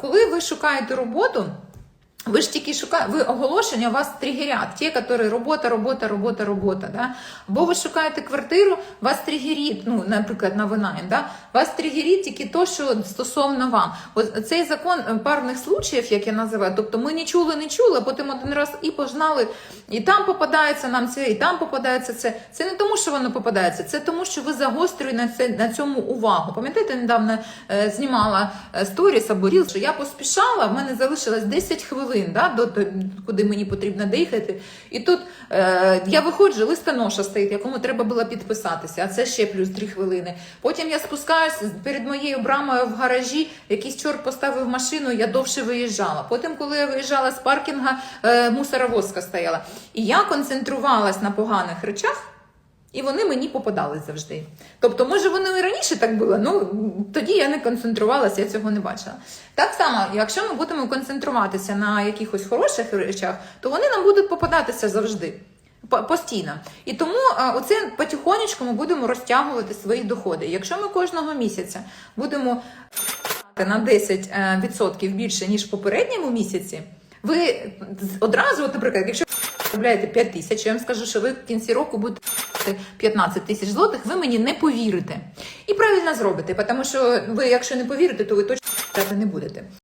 Коли ви шукаєте роботу, ви ж тільки шукаєте, ви оголошення вас тригерять, ті, які робота, робота, робота, робота. Да? Або ви шукаєте квартиру, вас тригерить, ну, наприклад, на винайм, да? вас тригерить тільки то, що стосовно вам. От цей закон е, парних случаїв, як я називаю, тобто ми не чули, не чули, а потім один раз і пожнали, і там попадається нам це, і там попадається це. Це не тому, що воно попадається, це тому, що ви загострюєте на, це, на цьому увагу. Пам'ятаєте, недавно е, знімала е, сторіс або ріл, що я поспішала, в мене залишилось 10 хвилин, да, до, куди мені потрібно доїхати. І тут е, я виходжу, листоноша стоїть, якому треба було підписатися, а це ще плюс 3 хвилини. Потім я спускаюсь перед моєю брамою в гаражі, якийсь чорт поставив машину, я довше виїжджала. Потім, коли я виїжджала з паркінга, е, мусоровозка стояла. І я концентрувалась на поганих речах. І вони мені попадались завжди. Тобто, може, воно і раніше так було, ну тоді я не концентрувалася, я цього не бачила. Так само, якщо ми будемо концентруватися на якихось хороших речах, то вони нам будуть попадатися завжди. Постійно. І тому оце потихонечку ми будемо розтягувати свої доходи. Якщо ми кожного місяця будемо на 10% більше, ніж в попередньому місяці, ви одразу, наприклад, якщо ви заробляєте 5 тисяч, я вам скажу, що ви в кінці року будете 15 тисяч злотих, ви мені не повірите. І правильно зробите, тому що ви, якщо не повірите, то ви точно не будете.